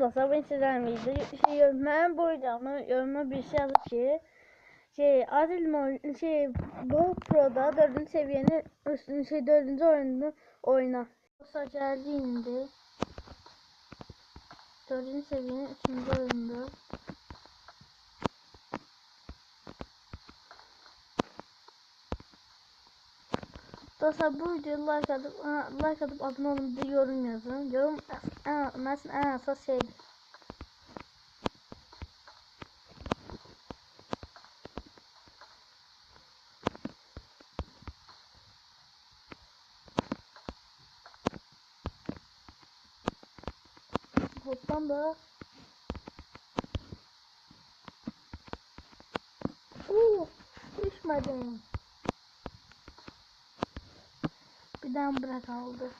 Salam dostlar ben sizden video şey ben bu videomu yoruma bir şey yazıp ki şey Adil Mol şey bu Pro'da dördüncü seviyenin üstünü şey dördüncü oyununu oyna. Dostlar geldi indi. Dördüncü seviyenin üçüncü oyunda. Dostlar bu videoyu like atıp like atıp abone olun bir yorum yazın. Yorum mesela en asas şeydir. Hoppan da. Oo, düşmedim. Birden bırak aldı.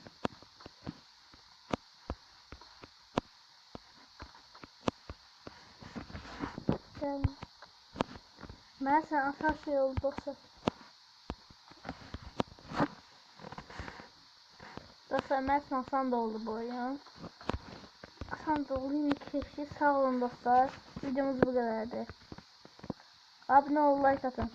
Sen ben sen asas yol dostum. Dostlar ben Hasan da oldu bu oyun. Hasan da olayım kişi sağ olun dostlar. Videomuz bu kadardı. Abone ol like atın.